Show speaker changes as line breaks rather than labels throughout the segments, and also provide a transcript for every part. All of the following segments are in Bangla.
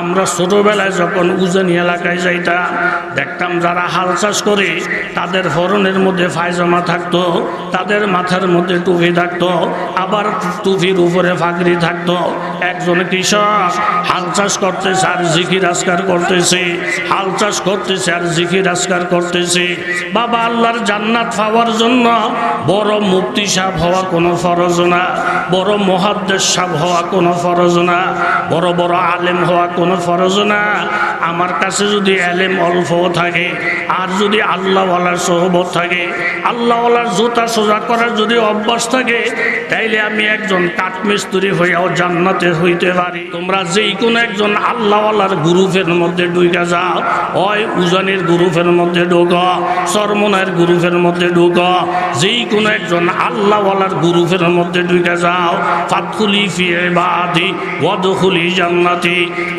আমরা ছোটবেলায় যখন উজানি এলাকায় যাইতাম, দেখতাম যারা হাল চাষ করে, তাদের ফরনের মধ্যে ফায়জামা থাকতো, তাদের মাথার মধ্যে টুপি থাকতো, আবার টুপির উপরে ফাগরি থাকতো। একজন কৃষক, হাল চাষ করতেছে আর জিকির আজকার করতেছে, হাল চাষ করতেছে আর জিকির আজকার করতেছে। বাবা আল্লাহর জান্নাত পাওয়ার জন্য বড় মুক্তি সাপ হওয়া কোনো ফরজ না, বড় মহাদ্দেশ সাপ হওয়া কোনো ফরজ না, বড় বড় আলেম হওয়া কোনো ফরজ না, আমার কাছে যদি আলেম অল্প থাকে, আর যদি আল্লাহওয়ালার সহবত থাকে, আল্লাহওয়ালার জুতা সোজা করার যদি অভ্যাস থাকে, তাইলে আমি একজন কাঠমিস্ত্রি হইয়াও জান্নাতে হইতে পারি। তোমরা যেই কোনো একজন আল্লাহওয়ালার গ্রুপের মধ্যে ডুইকা যাও হয় উজানের গ্রুপের মধ্যে ঢুক সরমনের গ্রুপের মধ্যে ঢুক যেই কোনো একজন আল্লাহওয়ালার গ্রুপের মধ্যে ঢুকে যাও ফাতখুলি ফিয়ে বাদি ওয়াদখুলি জান্নাতি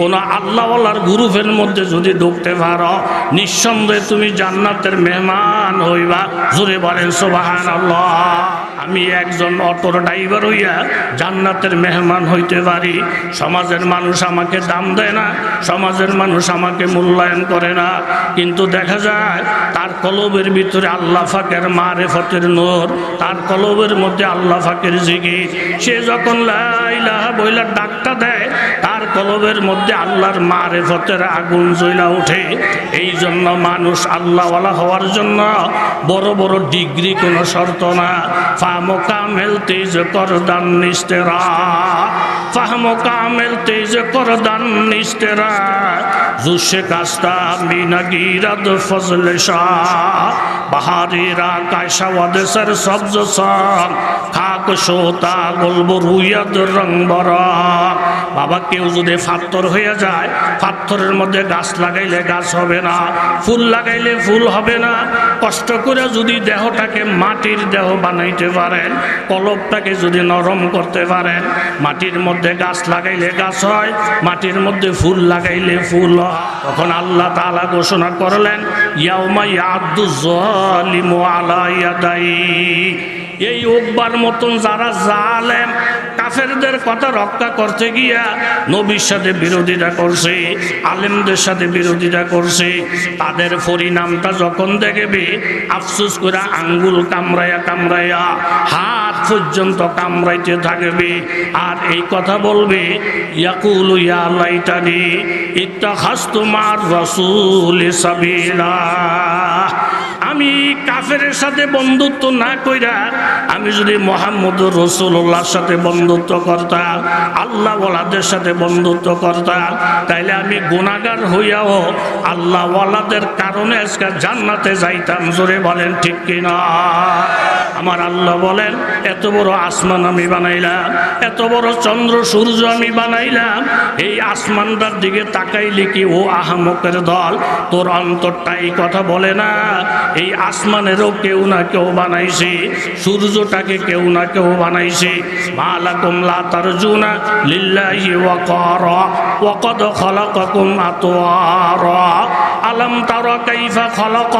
কোন আল্লাহওয়ালার গ্রুপের মধ্যে যদি ঢুকতে পারো, নিঃসন্দেহে তুমি জান্নাতের মেহমান হইবা। জোরে বলেন সোবাহান আল্লাহ আমি একজন অটোর ড্রাইভার হইয়া জান্নাতের মেহমান হইতে পারি। সমাজের মানুষ আমাকে দাম দেয় না, সমাজের মানুষ আমাকে মূল্যায়ন করে না। কিন্তু দেখা যায়, তার কলবের ভিতরে আল্লাহ ফাকের মারে ফতের নোর, তার কলবের মধ্যে আল্লাহ ফাকের জিগি সে যখন লাইলাহা বইলা ডাকটা দেয় কলবের মধ্যে আল্লাহর মারে ফতের আগুন জ্বলা ওঠে। এই জন্য মানুষ আল্লাহওয়ালা হওয়ার জন্য বড় বড় ডিগ্রি কোনো শর্ত না। ফাহম কামেল তেজ করদান নিস্তেরা ফাহম কামেল তেজ করদান নিস্তেরা জুসে কাস্তা মিনা গিরাদ ফজলে শাহ। বাহারেরা কায়সা ওয়াদেসের সবজ সং খাক সোতা গল্ব রুইয়াদ রং বরা বাবা, কেউ যদি ফাত্তর হয়ে যায় পাথরের মধ্যে গাছ লাগাইলে গাছ হবে না, ফুল লাগাইলে ফুল হবে না। কষ্ট করে যদি দেহটাকে মাটির দেহ বানাইতে পারেন কলবটাকে যদি নরম করতে পারেন, মাটির মধ্যে গাছ লাগাইলে গাছ হয়, মাটির মধ্যে ফুল লাগাইলে ফুল হয়। তখন আল্লাহ তাআলা ঘোষণা করলেন, ইয়াউমা ইয়াদু জালিমু আলা এই উকবার মতন যারা জালেম, কাফেরদের কথা রক্ষা করতে গিয়া নবীর সাথে বিরোধিতা করছে, আলেমদের সাথে বিরোধিতা করছে, তাদের পরিণামটা যখন দেখবে, আফসুস করে আঙ্গুল কামড়াইয়া কামড়াইয়া, হাত পর্যন্ত কামড়াইতে থাকবে। আর এই কথা বলবে, ইয়াকুল ইয়া লাইটানি ইত্তাখাস্তুমার রাসূল সাবিলা। আমি কাফের সাথে বন্ধুত্ব না কইরা আমি যদি মোহাম্মদ রসুল্লাহর সাথে বন্ধুত্ব করতাম আল্লাহ ওয়ালাদের সাথে বন্ধুত্ব করতাম, তাইলে আমি গুণাগার হইয়াও আল্লাহ ওয়ালাদের কারণে আজকে জান্নাতে যাইতাম। জোরে বলেন ঠিক কিনা? আমার আল্লাহ বলেন, এত বড় আসমান আমি বানাইলাম, এত বড় চন্দ্র, সূর্য আমি বানাইলাম। এই আসমানটার দিকে তাকাইলে কি ও আহামকের দল? তোর অন্তরটা এই কথা বলে না, এই আসমানেরও কেউ না কেউ বানাইছে, সূর্যটাকে কেউ না কেউ বানাইছে। মালা মালাকুম লা তারজুনা লিল্লাহি ওয়াকারা ওয়াকাদ খালাকাকুম আতওয়ারা। আলম তারা কাইফা খলক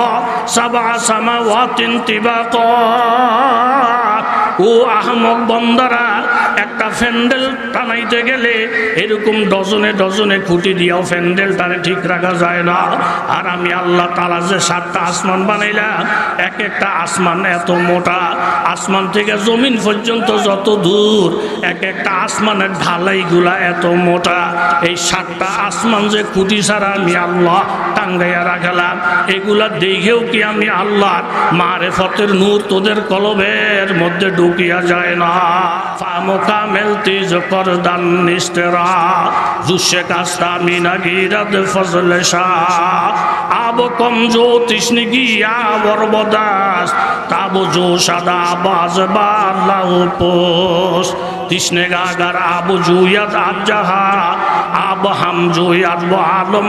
সাবআ সামাওয়াতিন তিবাকা। ও আহমক বন্দারা, একটা ফ্যান্ডেল টানাইতে গেলে এরকম ডজনে ডজনে খুঁটি দিয়াও ফ্যান্ডেলটারে ঠিক রাখা যায় না। আর আমি আল্লাহ তালা যে সাতটা আসমান বানাইলাম, এক একটা আসমান এত মোটা। আসমান থেকে জমিন পর্যন্ত যত দূর, এক একটা আসমানের ঢালাইগুলা এত মোটা। এই সাতটা আসমান যে খুঁটি ছাড়া আমি আল্লাহ টাঙ্গাইয়া রাখলাম, এগুলা দেখেও কি আমি আল্লাহর মারে ফতের নূর তোদের কলবের মধ্যে ঢুকিয়া যায় না। ফামোকা মেলতি জকর দান নিস্তেরা জুসে কাস্তা মিনা ফজলে শাহ। আব কম জো তৃষ্ণি গিয়া বরবদাস। জো সাদা বাজ গাগার আবু জুয়াত আব আলম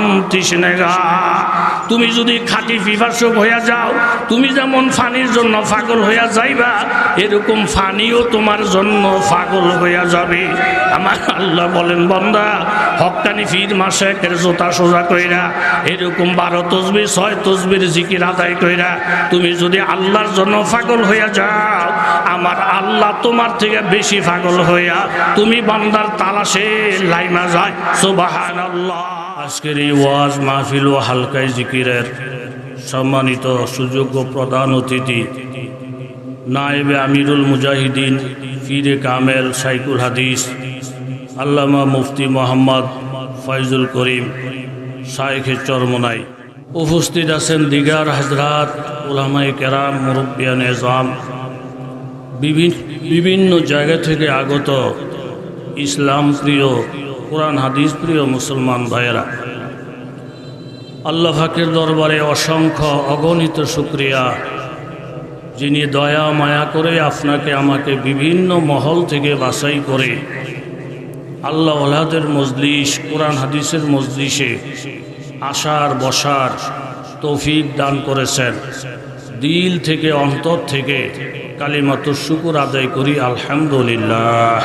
তুমি যদি খাঁটি পিপাসক হইয়া যাও, তুমি যেমন ফানির জন্য পাগল হইয়া যাইবা, এরকম ফানিও তোমার জন্য পাগল হইয়া যাবে। আমার আল্লাহ বলেন, বন্দা হকানি ফির মাসে একের জোতা সোজা কইরা, এরকম বারো তসবির ছয় তসবির জিকির আদায় কইরা, তুমি যদি আল্লাহর জন্য পাগল হইয়া যাও, আমার আল্লাহ তোমার থেকে বেশি পাগল হইয়া, তুমি বান্দার তালাশে লাইমা যায় আজকের এই ওয়াজ মাহফিল ও হালকাই জিকিরের সম্মানিত সুযোগ্য প্রধান অতিথি, নায়েবে আমিরুল মুজাহিদিন ফিরে কামেল সাইকুল হাদিস, আল্লামা মুফতি মোহাম্মদ ফয়জুল করিম, শায়েখে চরমনাই উপস্থিত আছেন দিগার হাজরাত ওলামাই কেরাম মুরব্বিয়ান এজাম বিভিন্ন জায়গা থেকে আগত ইসলাম প্রিয় কোরআন, হাদিস, প্রিয় মুসলমান ভাইয়েরা, আল্লাহ ফাকের দরবারে অসংখ্য অগণিত শুক্রিয়া, যিনি দয়া, মায়া করে আপনাকে আমাকে বিভিন্ন মহল থেকে বাছাই করে আল্লাহ ওলাদের মজলিস, কোরআন, হাদিসের মজলিসে আসার, বসার তৌফিক দান করেছেন। দিল থেকে, অন্তর থেকে কালিমাত শুকুর আদায় করি, আলহামদুলিল্লাহ।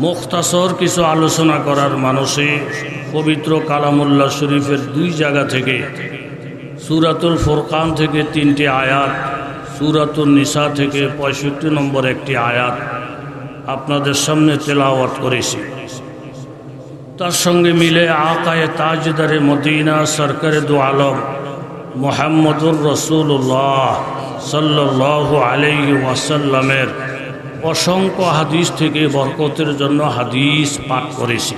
মুখতাসর কিছু আলোচনা করার মানুষে পবিত্র কালামুল্লাহ শরীফের দুই জায়গা থেকে সুরাতুল ফোরকান থেকে তিনটি আয়াত সুরাতুল নিসা থেকে পঁয়ষট্টি নম্বর একটি আয়াত আপনাদের সামনে তেলাওয়াত করেছি। তার সঙ্গে মিলে আকায়ে তাজদারে মদিনা সরকারে দু আলম মোহাম্মদুর রসুল্লাহ সাল্লাহ আলাইহি ওয়াসাল্লামের অসংখ্য হাদিস থেকে বরকতের জন্য হাদিস পাঠ করেছি।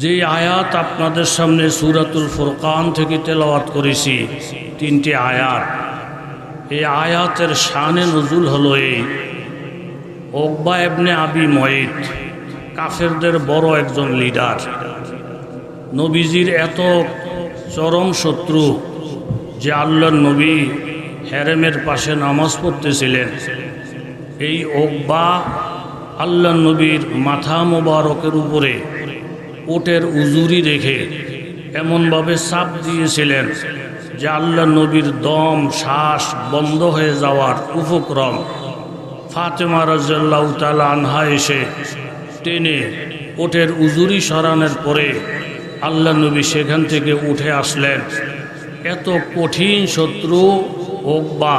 যে আয়াত আপনাদের সামনে সুরাতুল ফুরকান থেকে তেলাওয়াত করেছি, তিনটি আয়াত। এই আয়াতের শানে নজুল হলো এই, ওকবা এবনে আবি ময়েদ কাফেরদের বড় একজন লিডার। নবীজির এত চরম শত্রু যে আল্লাহ নবী হ্যারেমের পাশে নামাজ পড়তেছিলেন। এই ওকবা আল্লাহ নবীর মাথা মোবারকের উপরে ওটের উজুরি রেখে এমনভাবে চাপ দিয়েছিলেন যে আল্লাহ নবীর দম, শ্বাস বন্ধ হয়ে যাওয়ার উপক্রম। ফাতেমা রাজ্লাহ তালা আনহা এসে টেনে ওটের উজুরি সরানোর পরে আল্লাহ নবী সেখান থেকে উঠে আসলেন। এত কঠিন শত্রু ওকবা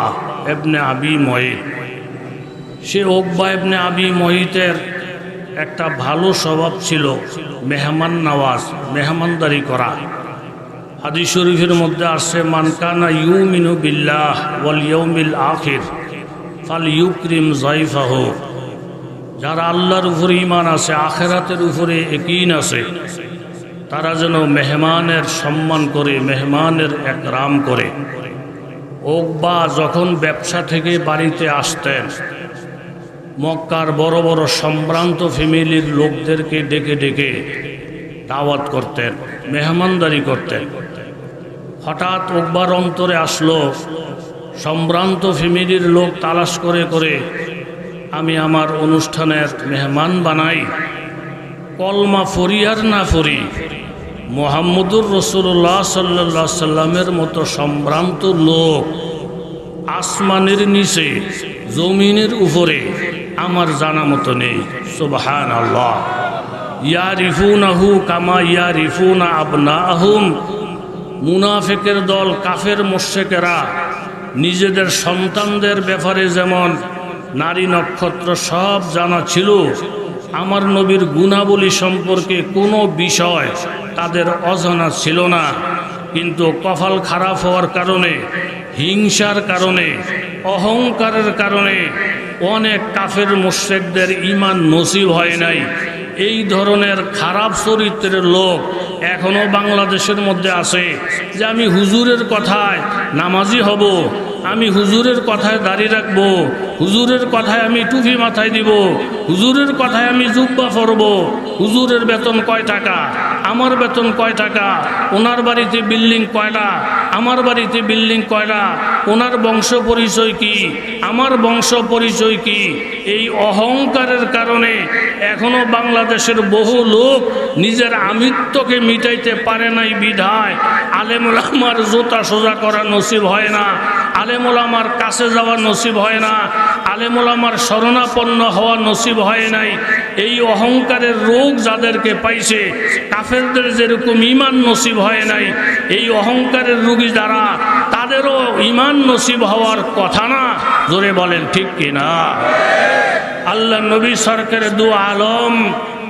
এবনে আবি মহিত সে ওকবা এবনে আবি মহিতের একটা ভালো স্বভাব ছিল, মেহমান নওয়াজ, মেহমানদারি করা। হাদিস শরীফের মধ্যে আসছে মানকানা ইউ মিনু বিল্লাহ ওয়াল ইয়ৌমিল আখির ফাল ইউক্রিম জাইফাহ যারা আল্লাহর উপরে ইমান আছে, আখেরাতের উপরে একিন আছে, তারা যেন মেহমানের সম্মান করে, মেহমানের একরাম করে। ওকবা যখন ব্যবসা থেকে বাড়িতে আসতেন মক্কার বড় বড় সম্ভ্রান্ত ফ্যামিলির লোকদেরকে ডেকে ডেকে দাওয়াত করতেন, মেহমানদারি করতেন। হঠাৎ ওকবার অন্তরে আসলো, সম্ভ্রান্ত ফ্যামিলির লোক তালাশ করে করে, আমি আমার অনুষ্ঠানের মেহমান বানাই। কলমা ফরি আর না ফরি, মোহাম্মদুর রসুল্লাহ সাল্লা সাল্লামের মতো সম্ভ্রান্ত লোক আসমানের নিচে, জমিনের উপরে আমার জানা মতো নেই। সুবহান আল্লাহ ইয়া রিফুন আহু কামা ইয়া রিফুন আবনা আহুম মুনাফেকের দল কাফের মোশেকেরা। নিজেদের সন্তানদের ব্যাপারে যেমন নারী নক্ষত্র সব জানা ছিল, আমার নবীর গুণাবলী সম্পর্কে কোনো বিষয় তাদের অজানা ছিল না। কিন্তু কপাল খারাপ হওয়ার কারণে, হিংসার কারণে, অহংকারের কারণে অনেক কাফের মোশেকদের ইমান নসিব হয় নাই। এই ধরনের খারাপ চরিত্রের লোক এখনও বাংলাদেশের মধ্যে আছে। যে আমি হুজুরের কথায় নামাজি হব আমি হুজুরের কথায় দাঁড়িয়ে রাখব। হুজুরের কথায় আমি টুপি মাথায় দিব। হুজুরের কথায় আমি জুব্বা পরব। হুজুরের বেতন কয় টাকা? আমার বেতন কয় টাকা? ওনার বাড়িতে বিল্ডিং কয়টা? আমার বাড়িতে বিল্ডিং কয়টা? ওনার বংশ পরিচয় কি? আমার বংশ পরিচয় কি? এই অহংকারের কারণে এখনও বাংলাদেশের বহু লোক নিজের আমিত্বকে মিটাইতে পারে নাই বিধায়। আলেমুল আমার জোতা সোজা করা নসিব হয় না। আলেমুল আমার কাছে যাওয়া নসিব হয় না, আলেমুল আমার শরণাপন্ন হওয়া নসিব হয় নাই। এই অহংকারের রোগ যাদেরকে পাইছে, কাফেরদের যেরকম ইমান নসিব হয় নাই, এই অহংকারের রুগী যারা, তাদেরও ইমান নসিব হওয়ার কথা না। জোরে বলেন, ঠিক কিনা? আল্লাহ নবী সরকারের দু আলম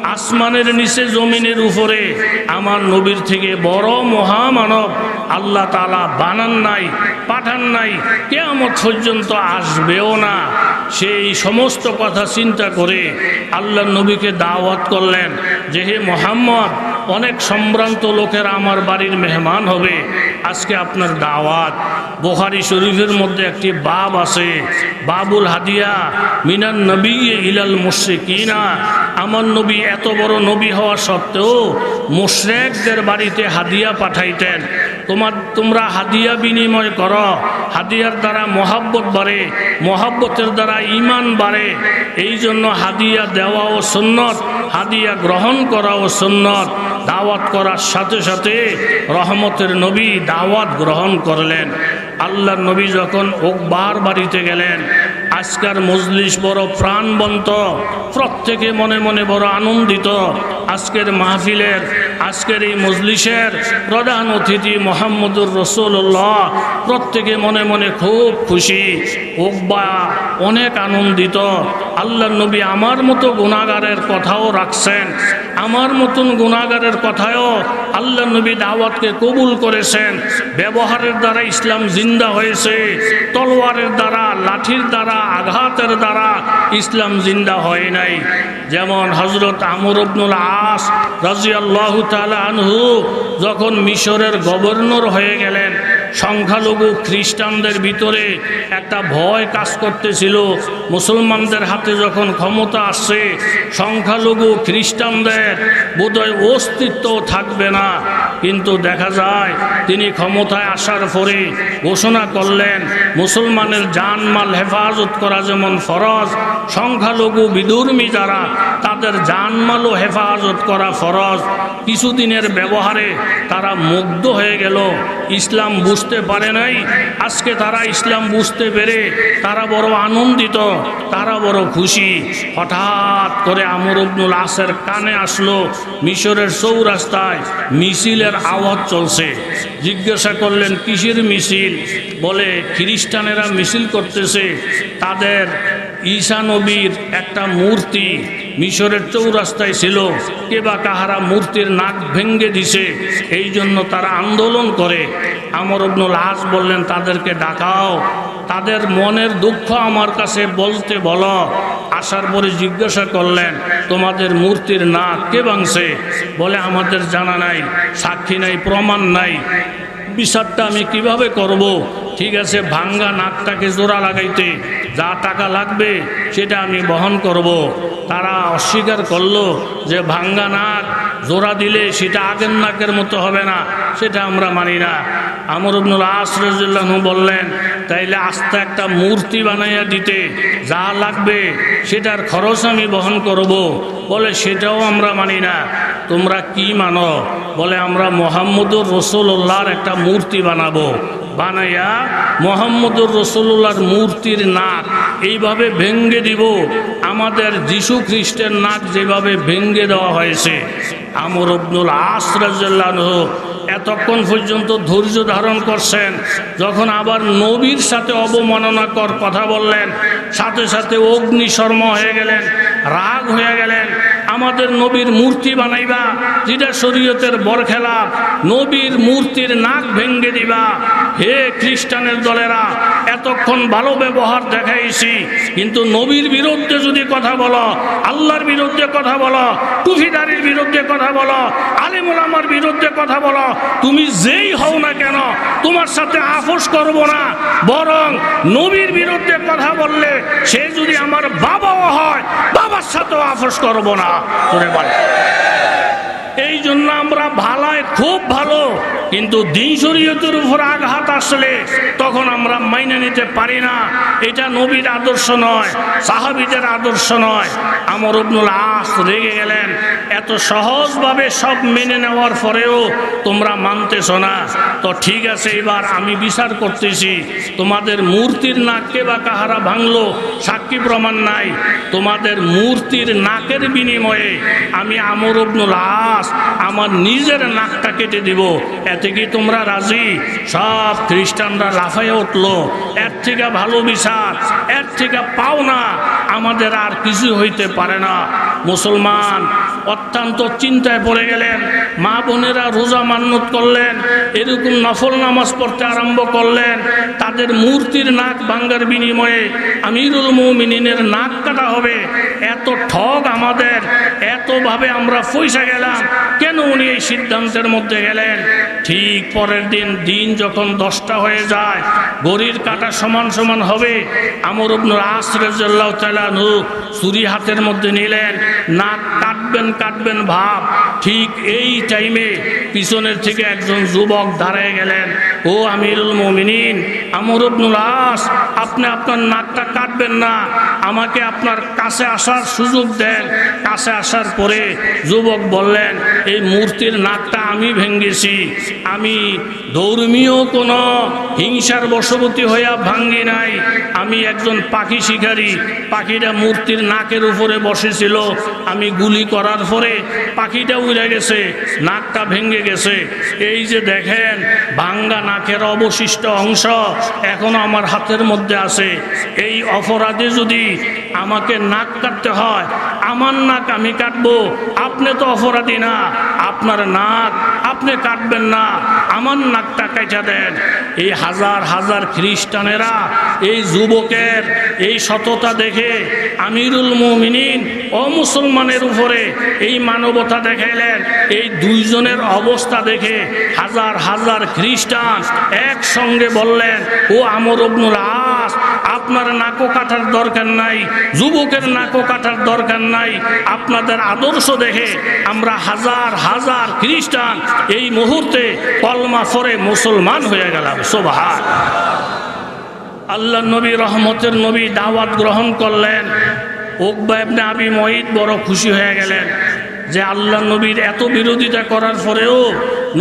আসমানের নিচে, জমিনের উপরে। আমার নবীর থেকে বড় মহামানব আল্লাহ তালা বানান নাই, পাঠান নাই, কেয়ামত পর্যন্ত আসবেও না। সেই সমস্ত কথা চিন্তা করে আল্লাহ নবীকে দাওয়াত করলেন যে, হে মোহাম্মদ, অনেক সম্ভ্রান্ত লোকেরা আমার বাড়ির মেহমান হবে। আজকে আপনার দাওয়াত। বোখারি শরীফের মধ্যে একটি বাব আছে। বাবুল হাদিয়া, মিনান নবী ইলাল মুশ্রিকিনা। আমার নবী এত বড় নবী হওয়া সত্ত্বেও মুশরেকদের বাড়িতে হাদিয়া পাঠাইতেন। তোমার, তোমরা হাদিয়া বিনিময় করো। হাদিয়ার দ্বারা মহাব্বত বাড়ে, মহাব্বতের দ্বারা ইমান বাড়ে। এই জন্য হাদিয়া দেওয়া ও সুন্নত হাদিয়া গ্রহণ করা ও সুন্নত দাওয়াত করার সাথে সাথে রহমতের নবী দাওয়াত গ্রহণ করলেন। আল্লাহর নবী যখন ওকবার বাড়িতে গেলেন, আজকার মজলিস বড় প্রাণবন্ত, প্রত্যেকে মনে মনে বড় আনন্দিত। আজকের মাহফিলের, আজকের এই মজলিসের প্রধান অতিথি মোহাম্মদুর রসুল্লাহ প্রত্যেকে মনে মনে খুব খুশি ওকবা অনেক আনন্দিত। আল্লাহ নবী আমার মতো গুণাগারের কথাও রাখছেন। আমার মতন গুণাগারের কথায়ও আল্লাহ নবী দাওয়াতকে কবুল করেছেন। ব্যবহারের দ্বারা ইসলাম জিন্দা হয়েছে। তলোয়ারের দ্বারা, লাঠির দ্বারা, আঘাতের দ্বারা ইসলাম জিন্দা হয় নাই। যেমন হজরত আমর আবনুল আস রাজিয়াল্লাহ তাআলা আনহু যখন মিশরের গভর্নর হয়ে গেলেন সংখ্যালঘু খ্রিস্টানদের ভিতরে একটা ভয় কাজ করতেছিল। মুসলমানদের হাতে যখন ক্ষমতা আসছে, সংখ্যালঘু খ্রিস্টানদের বোধহয় অস্তিত্ব থাকবে না। কিন্তু দেখা যায় তিনি ক্ষমতায় আসার পরে ঘোষণা করলেন, মুসলমানের জানমাল হেফাজত করা যেমন ফরজ, সংখ্যালঘু বিদুর্মী যারা তাদের জানমালও হেফাজত করা ফরজ। কিছুদিনের ব্যবহারে তারা মুগ্ধ হয়ে গেল। ইসলাম বুঝতে পারে নাই। আজকে তারা ইসলাম বুঝতে পেরে তারা বড় আনন্দিত, তারা বড় খুশি। হঠাৎ করে আমর আসের কানে আসলো মিশরের চৌরাস্তায় মিছিলের আওয়াজ চলছে। জিজ্ঞাসা করলেন, কিসের মিছিল? বলে, খ্রিস্টানেরা মিছিল করতেছে। তাদের ঈশা নবীর একটা মূর্তি মিশরের চৌরাস্তায় ছিল। কে বা কাহারা মূর্তির নাক ভেঙ্গে দিছে, এই জন্য তারা আন্দোলন করে। আমর আব্দুল আস বললেন, তাদেরকে ডাকাও। তাদের মনের দুঃখ আমার কাছে বলতে বলো। আসার পরে জিজ্ঞাসা করলেন, তোমাদের মূর্তির নাক কে ভাঙছে? বলে, আমাদের জানা নাই, সাক্ষী নাই, প্রমাণ নাই। বিচারটা আমি কীভাবে করব। ঠিক আছে, ভাঙ্গা নাকটাকে জোড়া লাগাইতে। যা টাকা লাগবে সেটা আমি বহন করব। তারা অস্বীকার করল যে ভাঙ্গা নাক, জোড়া দিলে সেটা আগের নাকের মতো হবে না, সেটা আমরা মানি না আমর আব্দুল আসরাজুল্লাহ বললেন, তাইলে আস্তে একটা মূর্তি বানাইয়া দিতে যা লাগবে সেটার খরচ আমি বহন করব। বলে, সেটাও আমরা মানি না তোমরা কি মানো বলে, আমরা মোহাম্মদুর রসুল্লাহর একটা মূর্তি বানাবো বানাইয়া মোহাম্মদুর রসুল্লাহর মূর্তির নাক এইভাবে ভেঙ্গে দিব। আমাদের যিশু খ্রিস্টের নাক যেভাবে ভেঙ্গে দেওয়া হয়েছে। আমর আব্দুল আসরাজ্লাহ এতক্ষণ পর্যন্ত ধৈর্য ধারণ করছেন, যখন আবার নবীর সাথে অবমাননাকর কথা বললেন, সাথে সাথে অগ্নিশর্ম হয়ে গেলেন, রাগ হয়ে গেলেন আমাদের নবীর মূর্তি বানাইবা, যেটা শরীয়তের বরখেলাপ নবীর মূর্তির নাক ভেঙ্গে দিবা। হে খ্রিস্টানের দলেরা, এতক্ষণ ভালো ব্যবহার দেখাইছি, কিন্তু নবীর বিরুদ্ধে যদি কথা বলো, আল্লাহর বিরুদ্ধে কথা বলো টুফিদারির বিরুদ্ধে কথা বলো আলিমুলামার বিরুদ্ধে কথা বলো, তুমি যেই হও না কেন, তোমার সাথে আপোষ করব না। বরং নবীর বিরুদ্ধে কথা বললে সে যদি আমার বাবাও হয়, বাবার সাথেও আপোষ করব না। করে বলে। এই জন্য আমরা ভালায় খুব ভালো কিন্তু দিন শরীয়তের উপর আঘাত আসলে তখন আমরা মাইনে নিতে পারি না। এটা নবীর আদর্শ নয়, সাহাবিদের আদর্শ নয়। আমর আব্দুল আস রেগে গেলেন। এত সহজভাবে সব মেনে নেওয়ার পরেও তোমরা মানতেছ না। তো ঠিক আছে, এবার আমি বিচার করতেছি। তোমাদের মূর্তির নাককে বা কাহারা ভাঙলো, সাক্ষী প্রমাণ নাই। তোমাদের মূর্তির নাকের বিনিময়ে আমি আমর আব্দুল আস আমার নিজের নাকটা কেটে দিব। এতে কি তোমরা রাজি? সব খ্রিস্টানরা লাফাইয়া উঠল। এর থেকে ভালো বিচার এর থেকে পাও না আমাদের আর কিছু হইতে পারে না। মুসলমান অত্যন্ত চিন্তায় পড়ে গেলেন। মা বোনেরা রোজা মান্যত করলেন, এরকম নফল নামাজ পড়তে আরম্ভ করলেন, তাদের মূর্তির নাক ভাঙ্গার বিনিময়ে আমিরুল মৌমিনের নাক কাটা হবে। এত ঠগ আমাদের, এতভাবে আমরা পয়সা গেলাম, কেন উনি এই সিদ্ধান্তের মধ্যে গেলেন? ঠিক পরের দিন দিন যখন দশটা হয়ে যায়, গড়ির কাটা সমান সমান হবে। আমর ইবনুল আসরাজ্লাহ তালানহু ছুরি হাতের মধ্যে নিলেন, নাক কাটবেন কাটবেন ভাব, ঠিক এই টাইমে পিছনের থেকে একজন যুবক দাঁড়ায় গেলেন। ও আমিরুল মমিনিন, আমর ইবনুল আস, আপনি আপনার নাকটা কাটবেন না, আমাকে আপনার কাছে আসার সুযোগ দেন। কাছে আসার পরে যুবক বললেন, এই মূর্তির নাকটা আমি ভেঙ্গেছি। আমি ধর্মীয় কোনো হিংসার বশবর্তী হইয়া ভাঙ্গি নাই। আমি একজন পাখি শিকারী। পাখিটা মূর্তির নাকের উপরে বসেছিল। আমি গুলি করার পরে পাখিটা উড়ে গেছে, নাকটা ভেঙে গেছে। এই যে দেখেন, ভাঙ্গা নাকের অবশিষ্ট অংশ এখনও আমার হাতের মধ্যে আছে। এই অপরাধে যদি আমাকে নাক কাটতে হয়, আমার নাক আমি কাটবো। আপনি তো অপরাধী না, আপনার নাক আপনি কাটবেন না, আমার নাকটা কাটা দেন। এই হাজার হাজার খ্রিস্টানেরা, এই যুবকের এই সততা দেখে আমিরুল মুমিনিন, ও মুসলমানের উপরে এই মানবতা দেখাইলেন। এই দুইজনের অবস্থা দেখে হাজার হাজার খ্রিস্টান একসঙ্গে বললেন, ও আমর অবনুল আস আপনার নাকো কাটার দরকার নাই, যুবকের নাকো কাটার দরকার নাই, আপনাদের আদর্শ দেখে আমরা হাজার হাজার খ্রিস্টান এই মুহূর্তে কলমা ফরে মুসলমান হয়ে গেলাম সোভা আল্লাহ নবী, রহমতের নবী দাওয়াত গ্রহণ করলেন ওকবা ইবনে আবি মঈদ বড় খুশি হয়ে গেলেন। যে আল্লাহ নবীর এত বিরোধিতা করার পরেও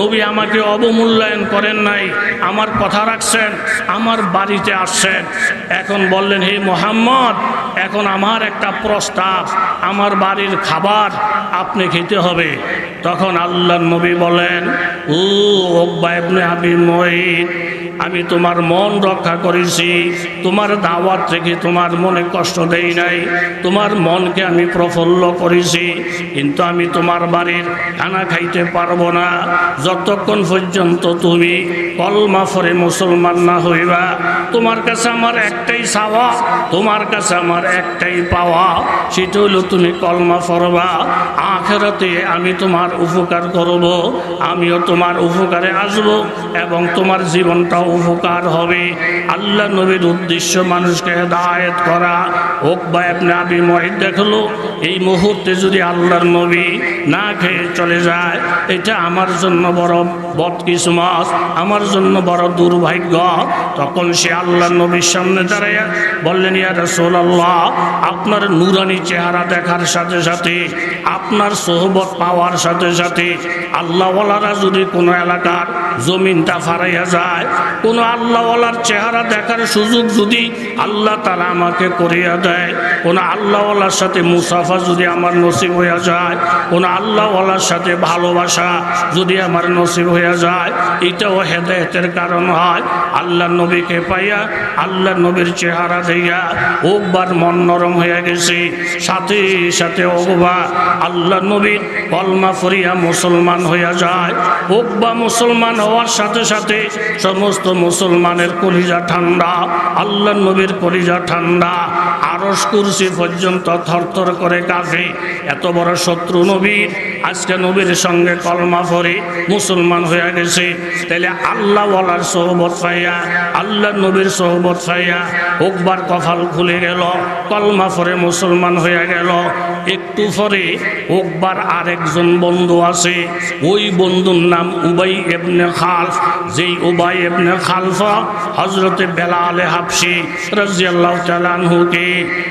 নবী আমাকে অবমূল্যায়ন করেন নাই, আমার কথা রাখছেন, আমার বাড়িতে আসছেন। এখন বললেন, হে মোহাম্মদ, এখন আমার একটা প্রস্তাব, আমার বাড়ির খাবার আপনি খেতে হবে। তখন আল্লাহ নবী বলেন, ও ওকবা ইবনে আবি মঈদ আমি তোমার মন রক্ষা করেছি। তোমার দাওয়াত থেকে তোমার মনে কষ্ট দেই নাই। তোমার মনকে আমি প্রফুল্ল করেছি। কিন্তু আমি তোমার বাড়ির খানা খাইতে পারব না। যতক্ষণ পর্যন্ত তুমি কলমা ফরে মুসলমান না হইবা, তোমার কাছে আমার একটাই চাওয়া, তোমার কাছে আমার একটাই পাওয়া, সেটা হলো তুমি কলমা ফরবা আখেরাতে আমি তোমার উপকার করব, আমিও তোমার উপকারে আসব এবং তোমার জীবনটাও উপকার হবে। আল্লাহ নবীর উদ্দেশ্য মানুষকে হেদায়ত করা। হোক বা আপনি আবি মহিদ দেখল এই মুহূর্তে যদি আল্লাহর নবী না খেয়ে চলে যায়, এটা আমার জন্য বড় বদকিসমত, আমার জন্য বড় দুর্ভাগ্য। তখন সে আল্লাহ নবীর সামনে দাঁড়াইয়া বললেন, ইয়া রাসূলুল্লাহ, আপনার নুরানি চেহারা দেখার সাথে সাথে, আপনার সোহবত পাওয়ার সাথে সাথে, আল্লাহওয়ালারা যদি কোনো এলাকার জমিনটা ফারাইয়া যায় কোনো আল্লাহওয়ালার চেহারা দেখার সুযোগ যদি আল্লাহ তালা আমাকে করিয়া দেয়, কোনো আল্লাহওয়ালার সাথে মুসাফা যদি আমার নসিব হইয়া যায়, কোনো আল্লাহওয়ালার সাথে ভালোবাসা যদি আমার নসিব হইয়া যায়, এটাও হেদায়তের কারণ হয়। আল্লাহ নবীকে পাইয়া, আল্লাহ নবীর চেহারা দিয়া ওকবার মন নরম হয়ে গেছে। সাথে সাথে ওকবা আল্লাহ নবীর কলমা ফরিয়া মুসলমান হইয়া যায়। ওকবা মুসলমান হওয়ার সাথে সাথে সমস্ত মুসলমানের কলিজা ঠান্ডা, আল্লাহ নবীর কলিজা ঠান্ডা আরস কুরসি পর্যন্ত থরথর করে কাঁপে। এত বড় শত্রু নবীর আজকে নবীর সঙ্গে কলমা ফরে মুসলমান হয়ে গেছে। তাহলে আল্লাহ ওয়ালার সোহবত পাইয়া, আল্লাহ নবীর সোহবত পাইয়া, হোকবার কফাল খুলে গেল, কলমা ফরে মুসলমান হয়ে গেল। একটু পরে একবার আরেকজন বন্ধু আছে। ওই বন্ধুর নাম উবাই এবনে খালফ। যেই উবাই এবনে খালফা হজরতে বেলালে হাফসি রাজিয়াল্লাহ তালানহুকে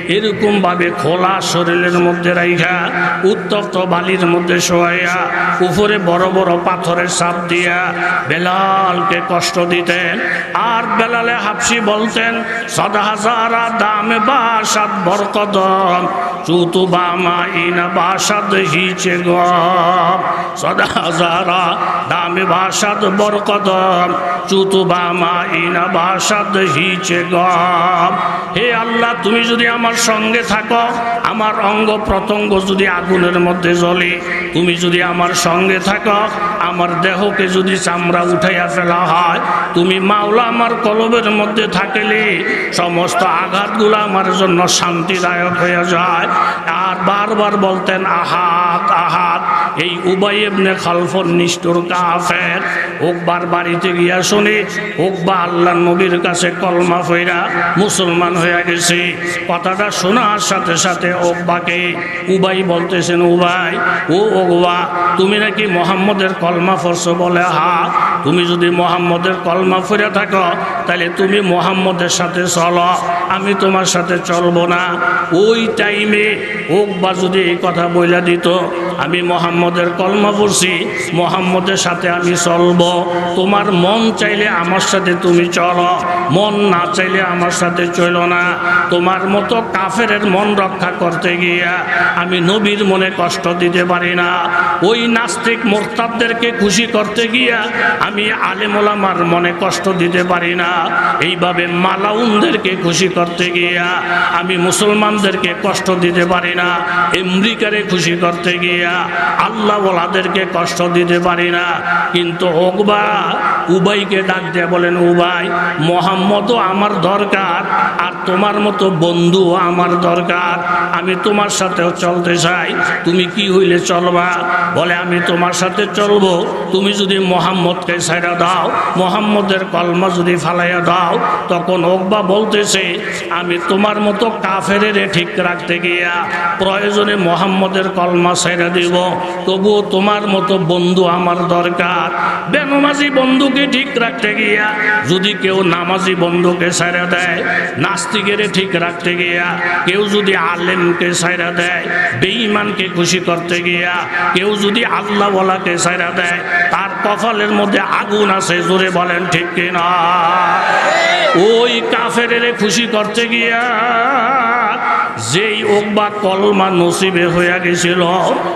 এরকমভাবে খোলা শরীরের মধ্যে রাইখা, উত্তপ্ত বালির মধ্যে শোয়াইয়া, উপরে বড় বড় পাথরের সাপ দিয়া বেলালকে কষ্ট দিতেন। আর বেলালে হাফসি বলতেন সদা হাজারা দামে বাসাত বরকদম চুতুবা মাইনা বাসাদ হিচে গ। সদা যারা দামে বাসাদ বরকদম চুতুবা মাইনা বাসাদ হিচে গ। হে আল্লাহ, তুমি যদি আমার সঙ্গে থাকো, আমার অঙ্গ প্রত্যঙ্গ যদি আগুনের মধ্যে জ্বলে, তুমি যদি আমার সঙ্গে থাকো, আমার দেহকে যদি চামড়া উঠাইয়া ফেলা হয়, তুমি মাওলা আমার কলবের মধ্যে থাকলে, সমস্ত আঘাতগুলো আমার জন্য শান্তিদায়ক হয়ে যায়। আর বারবার বলতেন আহাত আহাত। এই উবাই এমনি খালফর নিষ্ঠুর কাফের। ওকবার বাড়িতে গিয়া শুনি ওকবা আল্লাহ নবীর কাছে কলমা ফইরা মুসলমান হয়ে গেছে। কথাটা শোনার সাথে সাথে ওকবাকে উবাই বলতেছেন, উবাই, ও ওগবা তুমি নাকি মোহাম্মদের কলমা ফরছো বলে? হা, তুমি যদি মোহাম্মদের কলমা ফিরে থাকো তাহলে তুমি মোহাম্মদের সাথে চলো, আমি তোমার সাথে চলবো না। ওই টাইমে ওকবা যদি এই কথা বইলা দিত, আমি মোহাম্মদের কলমা পড়ছি মোহাম্মদের সাথে আমি চলবো। তোমার মন চাইলে আমার সাথে তুমি চলো, মন না চাইলে আমার সাথে চলো না। তোমার মতো কাফের মন রক্ষা করতে গিয়া আমি নবীর মনে কষ্ট দিতে পারি না। ওই নাস্তিক মোরতাবদেরকে খুশি করতে গিয়া আমি আলেমোলামার মনে কষ্ট দিতে পারি না। এইভাবে মালাউনদেরকে খুশি করতে গিয়া আমি মুসলমানদেরকে কষ্ট দিতে পারি না। আমেরিকারে খুশি করতে গিয়া আল্লাহ ওলাদেরকে কষ্ট দিতে পারি না। কিন্তু ওকবা উবাইকে ডাক দিয়ে বলেন, উবাই মোহাম্মদও আমার দরকার, আর তোমার মতো বন্ধু আমার দরকার। আমি তোমার সাথেও চলতে চাই। তুমি কি হইলে চলবা? বলে, আমি তোমার সাথে চলবো। তুমি যদি মোহাম্মদকে ছাইড়া দাও, মোহাম্মদের কলমা যদি ফালাইয়া দাও, তখন ওকবা বলতেছে, আমি তোমার মতো কাফের ঠিক রাখতে গিয়া প্রয়োজনে মোহাম্মদের কলমা ছাইড়া দিব। তবুও তোমার মতো বন্ধু আমার দরকার। বেনমাজি বন্ধুকে ঠিক রাখতে গিয়া, যদি কেউ নামাজি বন্ধুকে ছাইড়া দেয়, নাস্তিকের ঠিক রাখতে গিয়া, কেউ যদি আলেমকে ছাইড়া দেয়, বেঈমানকে খুশি করতে গিয়া, কেউ যদি আল্লাহওয়ালাকে ছাইড়া দেয়, তার কপালের মধ্যে আগুন আছে, জোরে বলেন ঠিক কিনা? ওই কাফের খুশি করতে গিয়া যেই ওকবা কলমা নসিবে হইয়া গেছিল,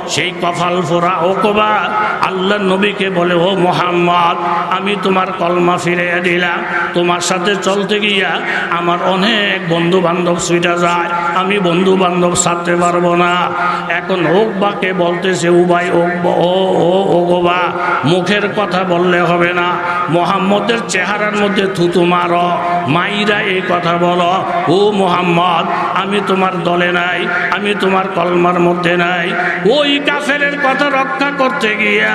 সেই কফাল ফোরা ওকবা আল্লাহ নবীকে বলে, ও মোহাম্মদ, আমি তোমার কলমা ফিরাইয়া দিলাম। তোমার সাথে চলতে গিয়া আমার অনেক বন্ধু বান্ধব সুইটা যায়। আমি বন্ধু বান্ধব ছাড়তে পারব না। এখন ওকবাকে বলতেছে, উবাই ওকবা ও ও ওগবা মুখের কথা বললে হবে না। মোহাম্মদের চেহারার মধ্যে থুতু মারো। মাইরা এই কথা বলো। ও মোহাম্মদ, আমি তোমার দলে নাই, আমি তোমার কলমার মধ্যে নাই। ওই কাফের কথা রক্ষা করতে গিয়া,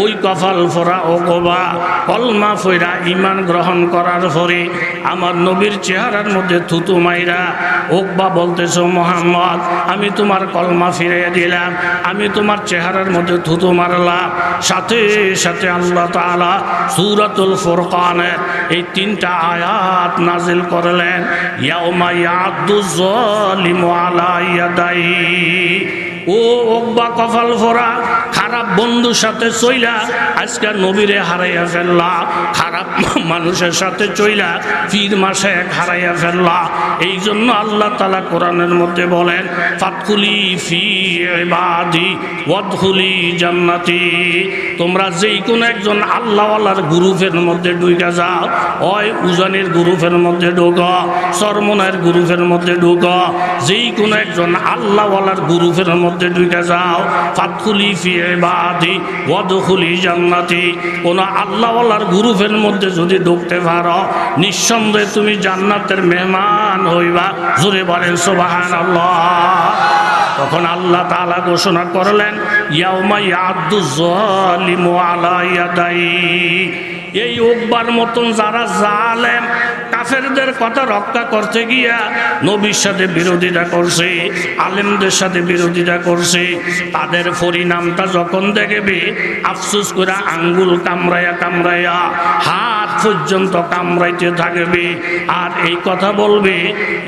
ওই কফাল ফোরা ও গোবা কলমা ফইরা ইমান গ্রহণ করার পরে আমার নবীর চেহারার মধ্যে থুতু মাইরা, ওকবা বলতেছ, মোহাম্মদ, আমি তোমার কলমা ফিরিয়ে দিলাম, আমি তোমার চেহারার মধ্যে থুতু মারলাম। সাথে সাথে আল্লাহ তাআলা সূরাতুল ফুরকানের এই তিনটা আয়াত নাজিল করলেন, ইয়াউমা ইয়াদু যালিমু আলা ইয়াদাইহি ও ওকবা কপাল ফোরা খারাপ বন্ধুর সাথে চইলা, আজকে নবীরে হারাইয়া ফেললা, খারাপ মানুষের সাথে চইলা পীর মাসে এক হারাইয়া ফেললা। এই জন্য আল্লাহ তালা কোরআনের মধ্যে বলেন ফাতকুলি ফি বাদি ওয়াদহুলি জান্নাতি। তোমরা যেই কোনো একজন আল্লাহওয়ালার গ্রুপের মধ্যে ডুইকা যাও হয় উজানের গ্রুপের মধ্যে ঢুক সরমনের গ্রুপের মধ্যে ঢুক। যেই কোনো একজন আল্লাহওয়ালার গ্রুপের মধ্যে ঢুকে যাও ফাতকুলি ফি বাদি ওয়াদহুলি জান্নাতি। কোনো আল্লাহওয়ালার গ্রুপের মধ্যে যদি ঢুকতে পারো, নিঃসন্দেহে তুমি জান্নাতের মেহমান হইবা। জোরে বলেন সোবাহান আল্লাহ তখন আল্লাহ তাআলা ঘোষণা করলেন এই উকবার মতন যারা জালেম কাফেরদের কথা রক্ষা করতে গিয়া নবীর সাথে বিরোধিতা করছে, আলেমদের সাথে বিরোধিতা করছে। তাদের পরিণামটা যখন দেখবে, আফসুস করে আঙ্গুল কামড়াইয়া কামড়াইয়া, হাত পর্যন্ত কামড়াইতে থাকবে। আর এই কথা বলবে,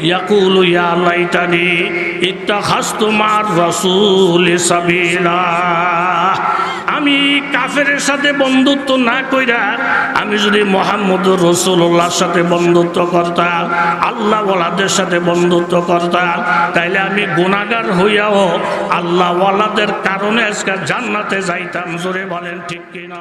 ইয়াকুল ইয়া লাইতানি ইত্তাখাস্তু মার রাসূল সাবিলা। আমি কাফের সাথে বন্ধুত্ব না কইরা আমি যদি মোহাম্মদ রসুল্লাহর সাথে বন্ধুত্ব করতাম, আল্লাহ ওয়ালাদের সাথে বন্ধুত্ব করতাম, তাইলে আমি গুণাগার হইয়াও আল্লাহ ওয়ালাদের কারণে আজকে জান্নাতে যাইতাম। জোরে বলেন ঠিক কিনা?